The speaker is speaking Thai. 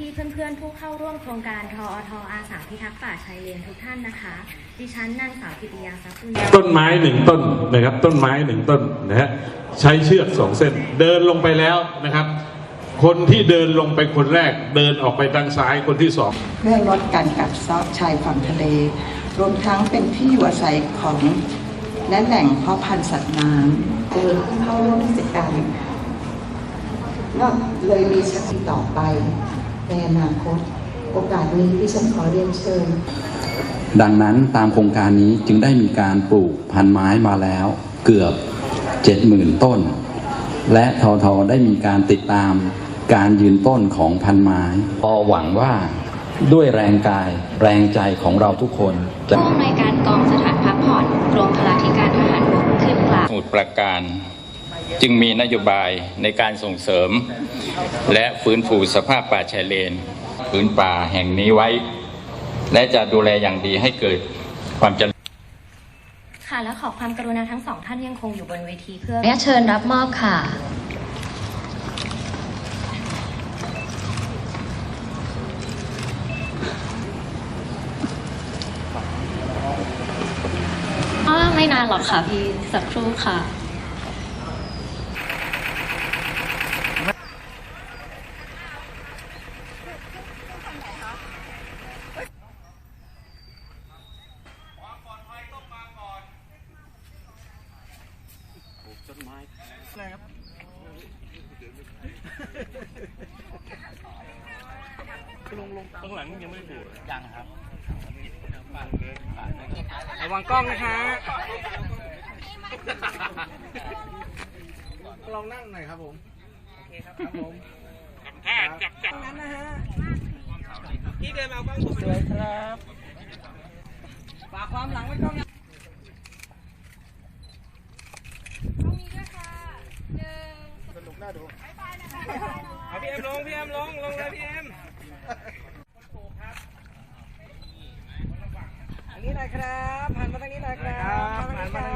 พี่ๆ เพื่อนๆ ผู้เข้าร่วมโครงการทอทอาสาพิทักษ์ป่าชายเลนทุกท่านนะคะ ดิฉันนางสาวกิติยาทรัพย์บุญญาต้นไม้หนึ่งต้นนะครับ ต้นไม้หนึ่งต้นนะฮะใช้เชือกสองเส้น เดินลงไปแล้วนะครับ คนที่เดินลงไปคนแรก เดินออกไปทางซ้ายคนที่สองเพื่อลดการกัดเซาะชายฝั่งทะเล รวมทั้งเป็นที่อยู่อาศัยของและแหล่งเพาะพันธุ์สัตว์น้ำเดินเข้าร่วมกิจกรรมก็เลยมีสติต่อไป ในอนาคต โอกาสนี้ที่ฉันขอเรียนเชิญ ดังนั้นตามโครงการนี้จึงได้มีการปลูกพันไม้มาแล้วเกือบ 70,000 ต้น และทอทอได้มีการติดตามการยืนต้นของพันไม้พอหวังว่าด้วยแรงกายแรงใจของเราทุกคนจะผู้อำนวยการกองสถานพักผ่อนกรมพลาธิการทหารบกขึ้นกล่าวสมุทรปราการ จึงมีนโยบายในการส่งเสริม และฟื้นฟูสภาพป่าชายเลนพื้นป่าแห่งนี้ไว้ และจะดูแลอย่างดีให้เกิดความเจริญค่ะและขอความกรุณาทั้งสองท่านยังคงอยู่บนเวทีเพื่อเรียนเชิญรับมอบค่ะอ๋อไม่นานหรอกค่ะพี่สักครู่ค่ะ ระวังกล้องนะฮะลองนั่งหน่อยครับผม โอเคครับครับผมทำท่าจับจับนั้นนะฮะพี่เดินมาเอากล้องผมสวยครับฝากความหลังไว้กล้องนะสนุกน่า ดูเอาพี่เอ็มลงพี่เอ็มลงลงเลยพี่เอ็มอันนี้นะครับผ่านมาทางนี้นะครับหันมา